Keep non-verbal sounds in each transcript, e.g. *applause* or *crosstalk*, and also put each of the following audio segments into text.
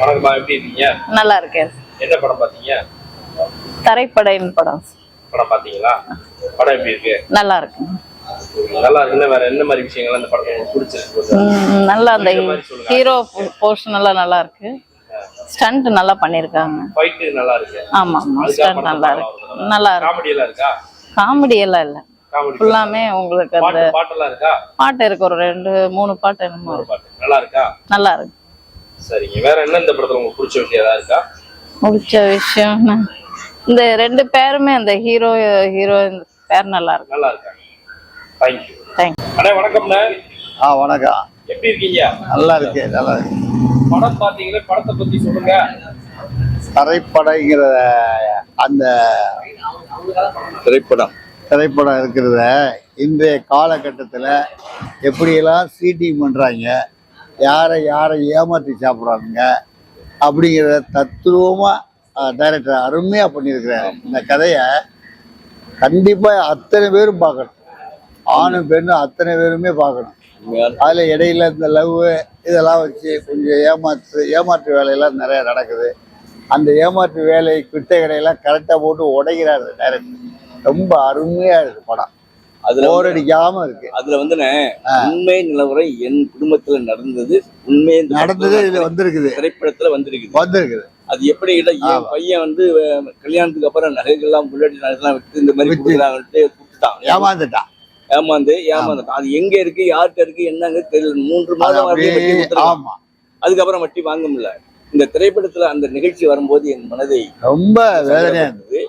வணக்கம்மா எப்படி இருக்கீங்க நல்லா இருக்கேன். என்ன படம் பார்த்தீங்க? தரைப்படையின் படம். படம் பார்த்தீங்களா? படம் எப்படி இருக்கு? நல்லா இருக்கு. நல்லா இருக்குன்னா வேற என்ன மாதிரி விஷயங்கள் அந்த படத்தை பிடிச்சிருக்கு? நல்லா அந்த. ஹீரோ போர்ஷன் எல்லாம் நல்லா இருக்கு. ஸ்டண்ட் நல்லா பண்ணிருக்காங்க. ஃபைட்டு நல்லா இருக்கு. ஆமா ஆமா. ஸ்டண்ட் நல்லா இருக்கு. நல்லா இருக்கு. காமெடி எல்லாம் இருக்கா? காமெடி எல்லாம் இல்ல. ஃபுல்லாமே உங்களுக்கு அந்த பாட்டு பாட்டெல்லாம் இருக்கா? பாட்டு இருக்கு. ஒரு ரெண்டு மூணு பாட்டு என்னமோ நல்லா இருக்கா? நல்லா இருக்கு. சரிங்க. வேற என்ன இந்த படத்துல உங்களுக்கு பிடிச்ச விஷயம் ஏதாவது இருக்கா? முடிச்ச விஷயம் இந்த ரெண்டு பேருமே அந்த ஹீரோ ஹீரோயின் பேர் நல்லா இருக்கு. நல்லா இருக்கா? தேங்க்யூ தேங்க்யூ அண்ணா வணக்கம்ண்ணே ஆ வணக்கம். எப்படி இருக்கீங்க? நல்லா இருக்கு நல்லா இருக்கு படம் பார்த்தீங்களா? படத்தை பத்தி சொல்லுங்க. திரைப்படங்கிற அந்த திரைப்படம் திரைப்படம் இருக்கிறத இன்றைய காலகட்டத்தில் எப்படியெல்லாம் சீட்டிங் பண்ணுறாங்க யாரை யாரை ஏமாற்றி சாப்பிட்றாங்க அப்படிங்கிறத தத்துவமாக டைரக்டர் அருமையாக பண்ணியிருக்கிறார். இந்த கதையை கண்டிப்பாக அத்தனை பேரும் பார்க்கணும். ஆணும் பெண்ணும் அத்தனை பேருமே பார்க்கணும். அதில் இடையில இந்த லவ் இதெல்லாம் வச்சு கொஞ்சம் ஏமாற்று ஏமாற்று வேலையெல்லாம் நிறைய நடக்குது. அந்த ஏமாற்று வேலை கிட்ட கடையெல்லாம் கரெக்டாக போட்டு உடைக்கிறாரு டைரக்டர் ரொம்ப அருமையாக இருக்குது படம். அதுல போர் அடிக்காம இருக்கு. அதுல வந்து உண்மை நிலவரம் என் குடும்பத்துல நடந்தது உண்மை நடந்தது இதுல வந்திருக்குது. திரைப்படத்துல வந்திருக்குது. வந்திருக்குது. அது எப்படி இல்ல என். பையன் வந்து கல்யாணத்துக்கு அப்புறம் நகைகள்லாம் முன்னாடி நகைலாம் விட்டு இந்த மாதிரி. கொடுக்குறாங்கன்ட்டு கொடுத்துட்டான் ஏமாந்துட்டான். ஏமாந்து ஏமாந்துட்டான் அது எங்க இருக்கு யார்கிட்ட இருக்கு என்னங்க தெரியல. மூன்று மாதம். ஆமா. அதுக்கப்புறம் வட்டி வாங்க முடியல. இந்த திரைப்படத்துல அந்த நிகழ்ச்சி வரும்போது என் மனதை ரொம்ப வேதனையா இருந்தது.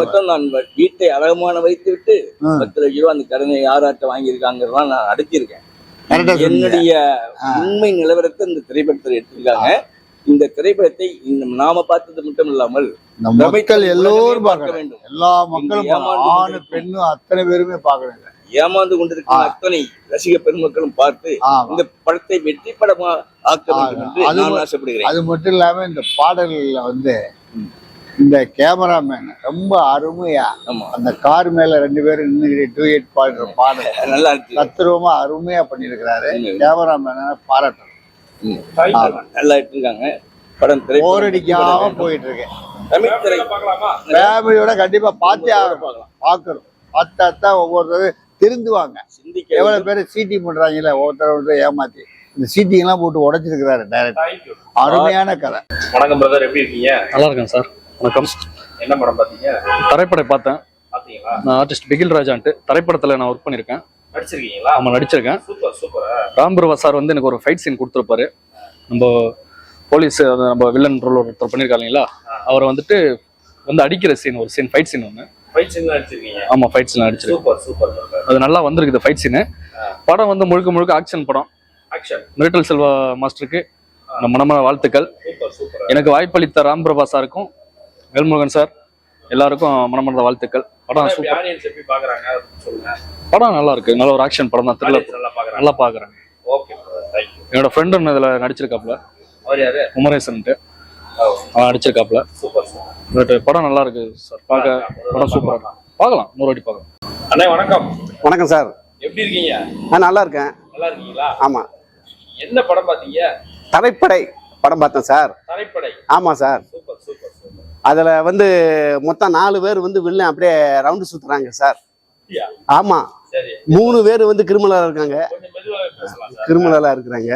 மொத்தம் நான் வீட்டை அழகமான வைத்து விட்டு. பத்து லட்ச ரூபா அந்த கடனை யாராட்ட வாங்கியிருக்காங்கிறதெல்லாம் நான் அடைச்சிருக்கேன் என்னுடைய. உண்மை நிலவரத்தை இந்த திரைப்படத்தில் எடுத்திருக்காங்க. இந்த திரைப்படத்தை நாம பார்த்தது மட்டும் இல்லாமல் மக்கள் எல்லோரும் பார்க்க வேண்டும். எல்லா மக்களும் ஆணு. பெண்ணும் அத்தனை பேருமே பார்க்கணும் ஏமாந்து கொண்டிருக்கிற. அத்தனை ரசிக பெருமக்களும் பார்த்து இந்த படத்தை வெற்றி படமா ஆக்க வேண்டும் என்று அது நான் ஆசைப்படுகிறேன். அது மட்டும் இல்லாம இந்த பாடல்கள்ல வந்து இந்த கேமராமேன் ரொம்ப அருமையா அந்த கார் மேல ரெண்டு பேரும் நின்று டூயட் பாடுற பாடல். *laughs* நல்லா இருக்கு. தத்துருவமா அருமையா பண்ணியிருக்கிறாரு. கேமராமேனை பாராட்டணும். நல்லா எடுத்திருக்காங்க படம் போர் அடிக்காம திரைப்படம் போயிட்டு இருக்கு தமிழ் திரை. பார்க்கலாமா ஃபேமிலியோட கண்டிப்பா பார்த்தே பார்க்கணும் பார்த்தா தான் ஒவ்வொருத்தரும் திருந்துவாங்க. எவ்வளவு பேர் சீட்டிங் பண்றாங்கல்ல ஒவ்வொருத்தர் ஒருத்தர் ஏமாத்தி. இந்த சீட்டிங் எல்லாம் போட்டு உடைச்சிருக்கிறாரு டைரக்டர் அருமையான கதை. வணக்கம் பிரதர் எப்படி இருக்கீங்க? நல்லா இருக்கேன் சார் வணக்கம். என்ன படம் பார்த்தீங்க? தரைப்படை பார்த்தேன். நான் ஆர்டிஸ்ட் பிகில் ராஜான்ட்டு. தரைப்படத்தில் நான் ஒர்க் பண்ணியிருக்கேன். நடிச்சிருக்கீங்களா? ஆமா நடிச்சிருக்கேன். Super super. ராம்பருவா சார் வந்து எனக்கு ஒரு ஃபைட் சீன் கொடுத்துருப்பாரு. நம்ம போலீஸ் நம்ம வில்லன் ரோல் ஒருத்தர் பண்ணியிருக்காங்க இல்லைங்களா? அவரை வந்துட்டு வந்து அடிக்கிற சீன் ஒரு சீன் ஃபைட் சீன் ஒன்று ஃபைட் சீன் நடிச்சிருக்கீங்க? ஆமா ஃபைட் சீன் பிரதர் அது நல்லா வந்திருக்குது ஃபைட் சீனு படம் வந்து முழுக்க முழுக்க ஆக்ஷன் படம். ஆக்ஷன் மிரட்டல் செல்வா மாஸ்டருக்கு நம்ம வாழ்த்துக்கள். எனக்கு வாய்ப்பளித்த ராம்பிரபா சாருக்கும் வேல்முருகன் சார் எல்லாருக்கும் மனமார்ந்த வாழ்த்துக்கள். படம் சூப்பர். படம் நல்லா இருக்கு. நல்ல ஒரு ஆக்ஷன் படம் தான். த்ரில்லர் நல்லா பாக்குறாங்க. என்னோட ஃப்ரெண்டு இதில் நடிச்சிருக்காப்புல. அவர் யாரு? உமரேசன்ட்டு அவன் நடிச்சிருக்காப்புல. Super super. பட் படம் நல்லா இருக்கு சார் பார்க்க படம் சூப்பராக இருக்கு. பார்க்கலாம். நூறு வாட்டி பார்க்கலாம். அண்ணே வணக்கம். வணக்கம் சார் எப்படி இருக்கீங்க? நான் நல்லா இருக்கேன். நல்லா இருக்கீங்களா? ஆமாம் என்ன படம் பார்த்தீங்க? தரைப்படை படம் பார்த்தேன் சார் தரைப்படை. ஆமாம் சார் சூப்பர் சூப்பர் சூப்பர். அதில் வந்து மொத்தம் நாலு பேர் வந்து வில்லன் அப்படியே ரவுண்டு சுற்றுறாங்க சார். ஆமாம் மூணு பேர் வந்து கிரிமினலாக இருக்காங்க. கிரிமினலாக இருக்கிறாங்க.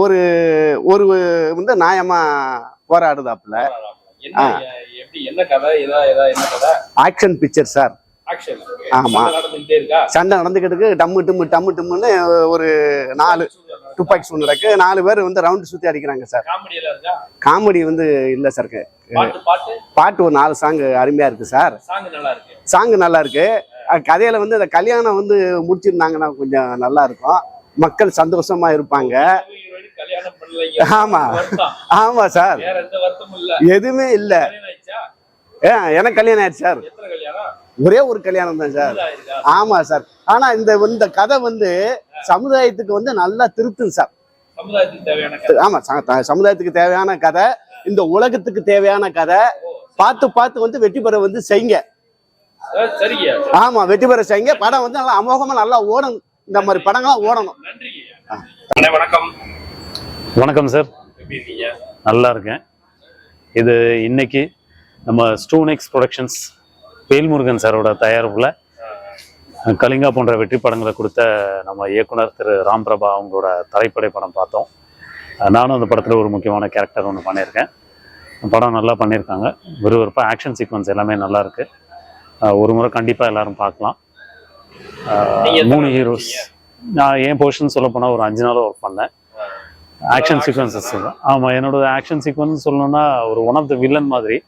ஒரு ஒரு வந்து நியாயமாக போராடுதாப்புல. ஆக்ஷன் பிக்சர் சார் ஆக்ஷன் ஆமா. நடந்துகிட்டே இருக்கா? சண்டை நடந்துக்கிட்டு டம்மு டிம்மு டம்மு டிம்முன்னு ஒரு நாலு துப்பாக்கி சூடு நடக்கு. நாலு பேர் வந்து ரவுண்டு சுற்றி அடிக்கிறாங்க சார். காமெடி வந்து இல்லை சார். பாட்டு ஒரு நாலு சாங் அருமையாக இருக்குது சார். சாங் நல்லா இருக்கு. கதையில வந்து அந்த கல்யாணம் வந்து முடிச்சிருந்தாங்கன்னா கொஞ்சம் நல்லா இருக்கும். மக்கள் சந்தோஷமா இருப்பாங்க. ஆமா. ஆமா சார். எதுவுமே இல்ல. எனக்கு கல்யாணம் ஆயிடுச்சு சார். ஒரே ஒரு கல்யாணம் தான் சார். ஆமா சார். ஆனா இந்த இந்த கதை வந்து சமுதாயத்துக்கு வந்து நல்லா திருத்தும் சார். சமுதாயத்துக்கு தேவையான கதை. ஆமா சமுதாயத்துக்கு தேவையான கதை இந்த உலகத்துக்கு தேவையான கதை பார்த்து பார்த்து வந்து வெற்றி பெற வந்து செய்யுங்க. ஆமா வெற்றி பெற செய்யுங்க. படம் வந்து நல்லா அமோகமா நல்லா ஓடணும் இந்த மாதிரி படங்கள்லாம் ஓடணும். வணக்கம். வணக்கம் சார். நல்லா இருக்கேன். இது இன்னைக்கு நம்ம ஸ்டோனெக்ஸ் ப்ரொடக்ஷன்ஸ் வேல்முருகன் சாரோட தயாரிப்பில் கலிங்கா போன்ற வெற்றி படங்களை கொடுத்த நம்ம இயக்குனர் திரு ராம் பிரபா அவங்களோட தலைப்படை படம் பார்த்தோம். நானும் அந்த படத்தில் ஒரு முக்கியமான கேரக்டர் ஒன்று பண்ணியிருக்கேன். படம் நல்லா பண்ணியிருக்காங்க. விறுவிறுப்பாக ஆக்ஷன் சீக்வன்ஸ் எல்லாமே நல்லா இருக்கு. ஒரு முறை கண்டிப்பாக எல்லாரும் பார்க்கலாம். மூணு ஹீரோஸ் நான் என் போர்ஷன் சொல்ல போனால் ஒரு அஞ்சு நாள் ஒர்க் பண்ணேன். ஆக்ஷன் சீக்வன்சஸ் ஆமாம் என்னோட ஆக்ஷன் சீக்வன்ஸ் சொல்லணும்னா ஒரு ஒன் ஆஃப் த வில்லன் மாதிரி.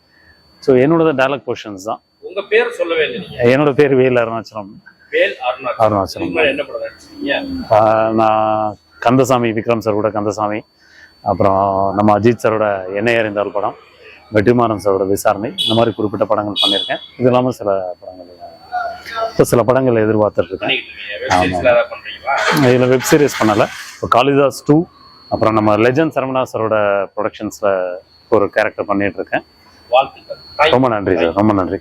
ஸோ என்னோட டயலாக் போர்ஷன்ஸ் தான். பேர் சொல்லவே இல்லை என்னோட பேர் வேல் அருணாச்சலம். வேல் அருணாச்சலம். நான் கந்தசாமி விக்ரம் சார் கூட கந்தசாமி அப்புறம் நம்ம அஜித் சாரோட என்னை அறிந்தால் படம் வெற்றிமாறன் சாரோட விசாரணை இந்த மாதிரி குறிப்பிட்ட படங்கள் பண்ணியிருக்கேன். இது இல்லாமல் சில படங்கள் இப்போ சில படங்கள் எதிர்பார்த்துட்டு இருக்கேன் இதில் வெப் சீரிஸ் பண்ணலை. இப்போ காளிதாஸ் டூ அப்புறம் நம்ம லெஜண்ட் சரவணா சாரோட ப்ரொடக்ஷன்ஸில் ஒரு கேரக்டர் you. ரொம்ப நன்றி சார் ரொம்ப நன்றி.